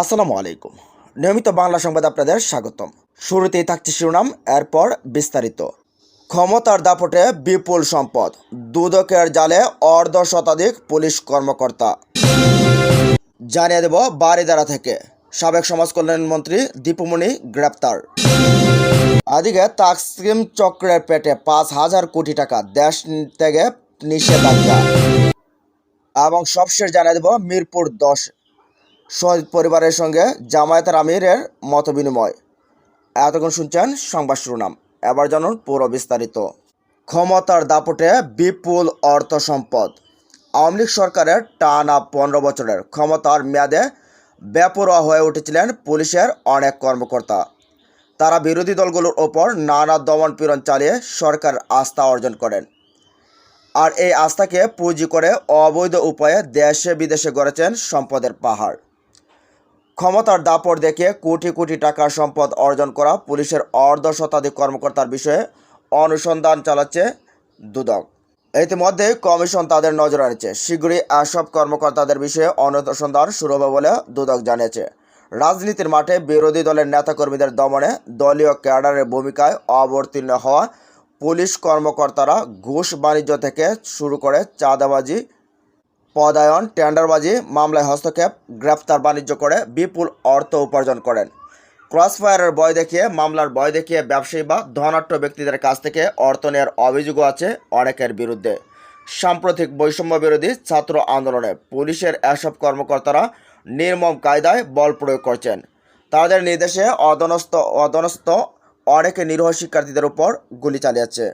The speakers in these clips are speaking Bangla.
আসসালামু আলাইকুম। নিয়মিত বাংলা সংবাদ আপনাদের স্বাগতম। শুরুতেই থাকছে শিরোনাম, এরপর বিস্তারিত। ক্ষমতার দাপটে বিপুল সম্পদ, দুদকের জালে অর্ধ শতাধিক পুলিশ কর্মকর্তা। জানিয়ে দেব বারিদারা থেকে। সাবেক সমাজ কল্যাণ মন্ত্রী দীপুমণি গ্রেপ্তার। আদিকে তাকসিম চক্রের পেটে পাঁচ হাজার কোটি টাকা দেশ থেকে নিষেধাজ্ঞা। এবং সবশেষ জানিয়ে দেব মিরপুর দশ। শহীদ পরিবারের সঙ্গে জামায়াতের আমিরের মত বিনিময় এতক্ষণ শুনছেন সংবাদ শিরোনাম। এবার জানুন পুরো বিস্তারিত। ক্ষমতার দাপটে বিপুল অর্থ সম্পদ। আওয়ামী লীগ সরকারের টানা পনেরো বছরের ক্ষমতার মেয়াদে বেপরোয়া হয়ে উঠেছিলেন পুলিশের অনেক কর্মকর্তা। তারা বিরোধী দলগুলোর ওপর নানা দমন পীড়ন চালিয়ে সরকার আস্থা অর্জন করেন। আর এই আস্থাকে পুঁজি করে অবৈধ উপায়ে দেশে বিদেশে গড়েছেন সম্পদের পাহাড়। ক্ষমতার দাপট দেখে কোটি কোটি টাকার সম্পদ অর্জন করা পুলিশের অর্ধ শতাধিক কর্মকর্তার বিষয়ে অনুসন্ধান চালাচ্ছে দুদক। ইতিমধ্যে কমিশন তাদের নজর আনছে। শীঘ্রই এসব কর্মকর্তাদের বিষয়ে অনুসন্ধান শুরু হবে বলে দুদক জানিয়েছে। রাজনীতির মাঠে বিরোধী দলের নেতাকর্মীদের দমনে দলীয় ক্যাডারের ভূমিকায় অবতীর্ণ হওয়া পুলিশ কর্মকর্তারা ঘুষ বাণিজ্য থেকে শুরু করে চাঁদাবাজি পদায়ন, টেন্ডারবাজি, মামলায় হস্তক্ষেপ গ্রেফতার বাণিজ্য করে বিপুল অর্থ উপার্জন করেন। ক্রসফায়ারের বয় দেখিয়ে, মামলার বয় দেখিয়ে ব্যবসায়ী বা ধনাঢ্য ব্যক্তিদের কাছ থেকে অর্থ নেওয়ার অভিযোগও আছে অনেকের বিরুদ্ধে। সাম্প্রতিক বৈষম্য বিরোধী ছাত্র আন্দোলনে পুলিশের এসব কর্মকর্তারা নির্মম কায়দায় বল প্রয়োগ করছেন। তাদের নির্দেশে অদনস্থ অদনস্থ অনেকে নিরীহ শিক্ষার্থীদের উপর গুলি চালিয়েছে।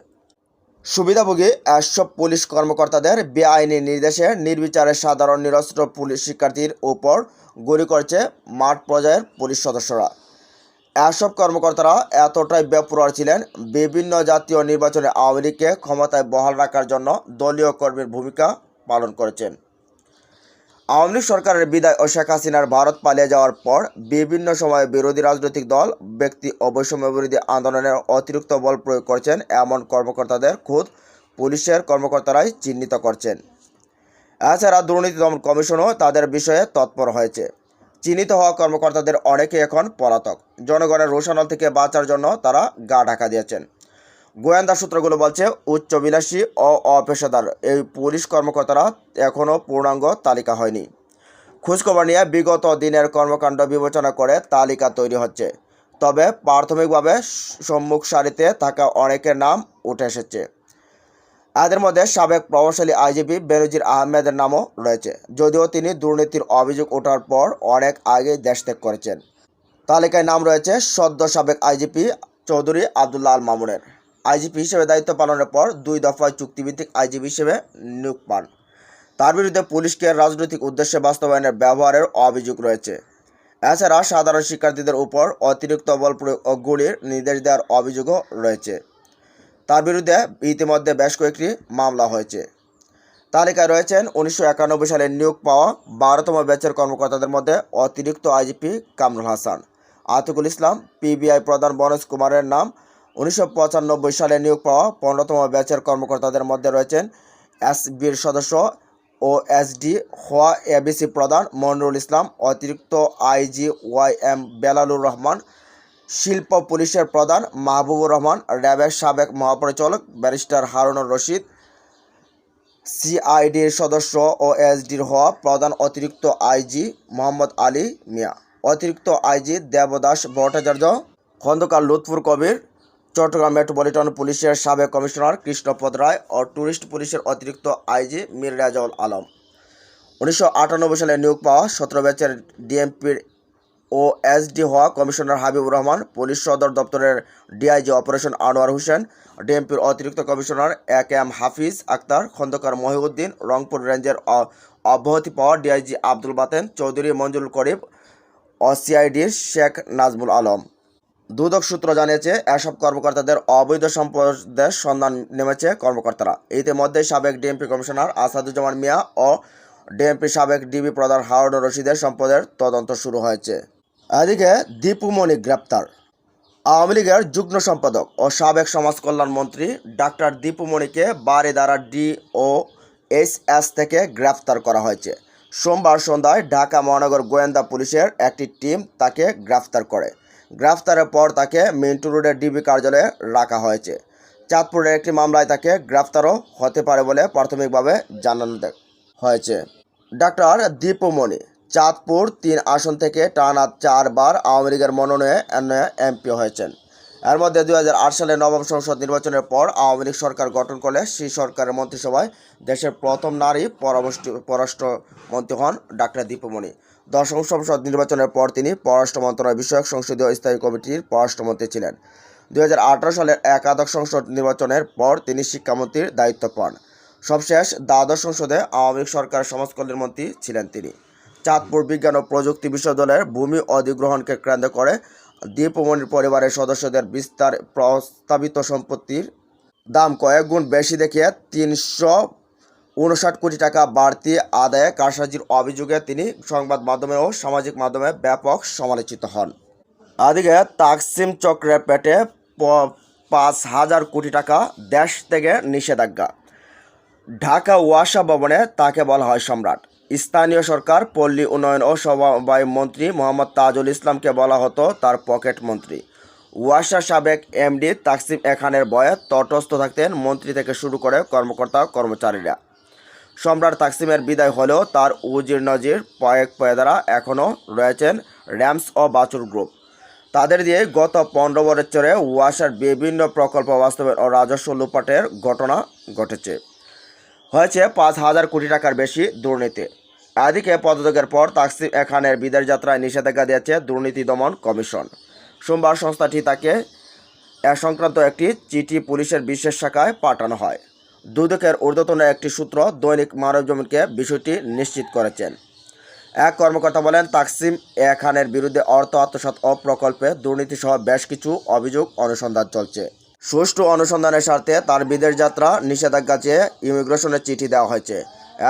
সুবিধাভোগী এসব পুলিশ কর্মকর্তাদের বেআইনি নির্দেশে নির্বিচারে সাধারণ নিরস্ত্র পুলিশ শিক্ষার্থীর ওপর গুলি করছে মাঠ পর্যায়ের পুলিশ সদস্যরা। এসব কর্মকর্তারা এতটাই বেপরোয়া ছিলেন, বিভিন্ন জাতীয় নির্বাচনে আওয়ামী লীগকে ক্ষমতায় বহাল রাখার জন্য দলীয় কর্মীর ভূমিকা পালন করেছেন। আওয়ামী লীগ সরকারের বিদায় ও শেখ হাসিনার ভারত পালিয়ে যাওয়ার পর বিভিন্ন সময়ে বিরোধী রাজনৈতিক দল, ব্যক্তি ও বৈষম্য বিরোধী আন্দোলনের অতিরিক্ত বল প্রয়োগ করছেন এমন কর্মকর্তাদের খুদ পুলিশের কর্মকর্তারাই চিহ্নিত করছেন। এছাড়া দুর্নীতি দমন কমিশনও তাদের বিষয়ে তৎপর হয়েছে। চিহ্নিত হওয়া কর্মকর্তাদের অনেকে এখন পলাতক। জনগণের রোষানল থেকে বাঁচার জন্য তারা গা ঢাকা দিয়েছেন। গোয়েন্দা সূত্রগুলো বলছে, উচ্চ উচ্চবিলাসী ও অপেশাদার এই পুলিশ কর্মকর্তারা এখনও পূর্ণাঙ্গ তালিকা হয়নি। খোঁজখবর নিয়ে বিগত দিনের কর্মকাণ্ড বিবেচনা করে তালিকা তৈরি হচ্ছে। তবে প্রাথমিকভাবে সম্মুখ সারিতে থাকা অনেকের নাম উঠে এসেছে। এদের মধ্যে সাবেক প্রভাবশালী আইজিপি বেনজির আহমেদের নামও রয়েছে। যদিও তিনি দুর্নীতির অভিযোগ ওঠার পর অনেক আগেই দেশ ত্যাগ করেছেন। তালিকায় নাম রয়েছে সদ্য সাবেক আইজিপি চৌধুরী আবদুল্লাহ আল মামুনের। আইজিপি হিসেবে দায়িত্ব পালনের পর দুই দফায় চুক্তিভিত্তিক আইজিপি হিসেবে নিয়োগ পান। তার বিরুদ্ধে পুলিশকে রাজনৈতিক উদ্দেশ্যে বাস্তবায়নের ব্যবহারের অভিযোগ রয়েছে। এছাড়া সাধারণ শিক্ষার্থীদের উপর অতিরিক্ত বল প্রয়োগ ও গুলির নির্দেশ দেওয়ার অভিযোগও রয়েছে। তার বিরুদ্ধে ইতিমধ্যে বেশ কয়েকটি মামলা হয়েছে। তালিকায় রয়েছেন উনিশশো একানব্বই সালে নিয়োগ পাওয়া বারোতম ব্যাচের কর্মকর্তাদের মধ্যে অতিরিক্ত আইজিপি কামরুল হাসান, আতিকুল ইসলাম, পিবিআই প্রধান বনজ কুমারের নাম উনিশশো পঁচানব্বই সালে নিয়োগ পাওয়া পনেরোতম ব্যাচের কর্মকর্তাদের মধ্যে রয়েছেন এসবির সদস্য ও এসডি হওয়া এবিসি প্রধান মনিরুল ইসলাম, অতিরিক্ত IG Y M Belalur Rahman, শিল্প পুলিশের প্রধান মাহবুবুর রহমান, র্যাবের সাবেক মহাপরিচালক ব্যারিস্টার হারুনুর রশিদ, সিআইডির সদস্য ও এসডির হওয়া প্রধান অতিরিক্ত আইজি মোহাম্মদ আলী মিয়া, অতিরিক্ত আইজি দেবদাস ভট্টাচার্য, খন্দকার লুৎফুর কবির চট্টগ্রাম মেট্রোপলিটন পুলিশের সাবেক কমিশনার কৃষ্ণপদ রায় ও ট্যুরিস্ট পুলিশের অতিরিক্ত আইজি মীর রেজাউল আলম। উনিশশো আটানব্বই সালে নিয়োগ পাওয়া সতেরো ব্যাচের ডিএমপির ও এসডি হওয়া কমিশনার হাবিবুর রহমান, পুলিশ সদর দপ্তরের ডিআইজি অপারেশন আনোয়ার হোসেন, ডিএমপির অতিরিক্ত commissioner A K M Hafiz Akhtar, Khandaker Mohiuddin, Rangpur রেঞ্জের অব্যাহতি পাওয়া ডিআইজি আব্দুল বাতেন, চৌধুরী মঞ্জুর করিম, ও সিআইডির শেখ নাজমুল আলম। দুদক সূত্র জানিয়েছে, এসব কর্মকর্তাদের অবৈধ সম্পদের সন্ধান নেমেছে কর্মকর্তারা। ইতিমধ্যে সাবেক ডিএমপি কমিশনার আসাদুজ্জামান মিয়া ও ডিএমপি সাবেক ডিবি প্রধান হারুন রশিদের সম্পদের তদন্ত শুরু হয়েছে। এদিকে দীপুমণি গ্রেপ্তার। আওয়ামী লীগের যুগ্ম সম্পাদক ও সাবেক সমাজ কল্যাণ মন্ত্রী doctor দীপুমণিকে Baridhara D O S S থেকে গ্রেপ্তার করা হয়েছে। সোমবার সন্ধ্যায় ঢাকা মহানগর গোয়েন্দা পুলিশের একটি টিম তাকে গ্রেফতার করে। গ্রেফতারের পর তাকে মিন্টু রোডের ডিবি কার্যালয়ে রাখা হয়েছে। চাঁদপুরের একটি মামলায় তাকে গ্রেফতারও হতে পারে বলে প্রাথমিকভাবে জানানো হয়েছে। ডাক্তার দীপমণি চাঁদপুর তিন আসন থেকে টানা চারবার আওয়ামী লীগের মনোনয়নে এমপি হয়েছেন। এর মধ্যে দুই হাজার আট সালে নবম সংসদ নির্বাচনের পর আওয়ামী লীগ সরকার গঠন করলে সেই সরকারের মন্ত্রিসভায় দেশের প্রথম নারী পররাষ্ট্র পররাষ্ট্রমন্ত্রী হন ডাক্তার দীপমণি দশম সংসদ নির্বাচনের পর তিনি পররাষ্ট্র মন্ত্রণালয় বিষয়ক সংসদীয় স্থায়ী কমিটির পররাষ্ট্রমন্ত্রী ছিলেন। দু হাজার আঠারো সালের একাদশ সংসদ নির্বাচনের পর তিনি শিক্ষামন্ত্রীর দায়িত্ব পান। সবশেষ দ্বাদশ সংসদে আওয়ামী সরকার সমাজকল্যাণ মন্ত্রী ছিলেন তিনি। চাঁদপুর বিজ্ঞান ও প্রযুক্তি বিশ্ববিদ্যালয়ের ভূমি অধিগ্রহণকে কেন্দ্র করে দীপমণির পরিবারের সদস্যদের বিস্তার প্রস্তাবিত সম্পত্তির দাম কয়েক গুণ বেশি দেখিয়ে তিনশো উনষাট কোটি টাকা বাড়তি আদায়ে কারসাজির অভিযোগে তিনি সংবাদ মাধ্যমে ও সামাজিক মাধ্যমে ব্যাপক সমালোচিত হন। আদিকে তাকসিম চক্রের পেটে পাঁচ হাজার কোটি টাকা দেশ থেকে নিষেধাজ্ঞা। ঢাকা ওয়াসা ভবনে তাকে বলা হয় সম্রাট। স্থানীয় সরকার, পল্লী উন্নয়ন ও সমবায় মন্ত্রী মোহাম্মদ তাজুল ইসলামকে বলা হতো তার পকেট মন্ত্রী। ওয়াসা সাবেক এমডি তাকসিম এখানের খানের বয়ে তটস্থ থাকতেন মন্ত্রী থেকে শুরু করে কর্মকর্তা, কর্মচারীরা। সম্রাট তাকসিমের বিদায় হলেও তার উজির নজির পয়েক পয়েদারা এখনও রয়েছেন র্যামস ও বাছুর গ্রুপ। তাদের দিয়ে গত পনেরো বছরে ওয়াসার বিভিন্ন প্রকল্প বাস্তবায়ন ও রাজস্ব লুপাটের ঘটনা ঘটেছে। হয়েছে পাঁচ হাজার কোটি টাকার বেশি দুর্নীতি। এদিকে পদত্যাগের পর তাকসিম এখানের খানের বিদেশ যাত্রায় নিষেধাজ্ঞা দিয়েছে দুর্নীতি দমন কমিশন। সোমবার সংস্থাটি তাকে এ সংক্রান্ত একটি চিঠি পুলিশের বিশেষ শাখায় পাঠানো হয়। দুদকের ঊর্ধ্বতন একটি সূত্র দৈনিক মানবজমিনকে বিষয়টি নিশ্চিত করেছেন। এক কর্মকর্তা বলেন, তাকসিম এ খানের বিরুদ্ধে অর্থ আত্মসাৎ ও প্রকল্পে দুর্নীতিসহ বেশ কিছু অভিযোগ অনুসন্ধান চলছে। সুষ্ঠু অনুসন্ধানের স্বার্থে তার বিদেশ যাত্রা নিষেধাজ্ঞা চেয়ে ইমিগ্রেশনের চিঠি দেওয়া হয়েছে।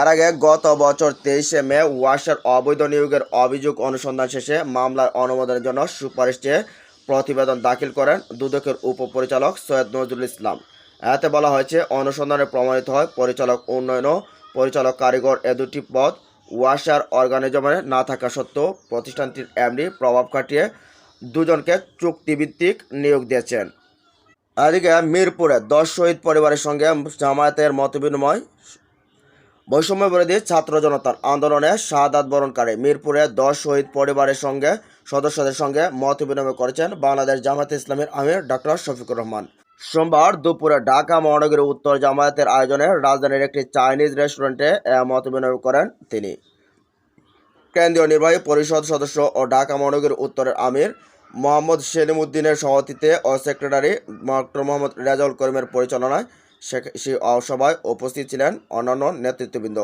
এর আগে গত বছর তেইশে মে ওয়াসার অবৈধ নিয়োগের অভিযোগ অনুসন্ধান শেষে মামলার অনুমোদনের জন্য সুপারিশ চেয়ে প্রতিবেদন দাখিল করেন দুদকের উপপরিচালক সৈয়দ নজরুল ইসলাম। এতে বলা হয়েছে, অনুসন্ধানে প্রমাণিত হয়, পরিচালক উন্নয়ন ও পরিচালক কারিগর এ দুটি পদ ওয়াশার অর্গানিজমে না থাকা সত্ত্বেও প্রতিষ্ঠানটির এমডি প্রভাব খাটিয়ে দুজনকে চুক্তিভিত্তিক নিয়োগ দিয়েছেন। এদিকে মিরপুরে দশ শহীদ পরিবারের সঙ্গে জামায়াতের মতবিনিময় বৈষম্য বিরোধী ছাত্র জনতার আন্দোলনে শাহাদাত বরণকারী মিরপুরে দশ শহীদ পরিবারের সঙ্গে, সদস্যদের সঙ্গে মত বিনিময় করেছেন বাংলাদেশ জামায়াতে ইসলামের আমির ডক্টর শফিকুর রহমান। সোমবার দুপুরে ঢাকা মহানগরীর উত্তর জামায়াতের আয়োজনে রাজধানীর একটি চাইনিজ রেস্টুরেন্টে মত বিনিময় করেন তিনি। কেন্দ্রীয় নির্বাহী পরিষদ সদস্য ও ঢাকা মহানগরীর উত্তরের আমির মোহাম্মদ সেলিমউদ্দিনের সভাপতিত্বে ও সেক্রেটারি ডক্টর মোহাম্মদ রেজাউল করিমের পরিচালনায় সে- সভায় উপস্থিত ছিলেন অন্যান্য নেতৃত্ববৃন্দ।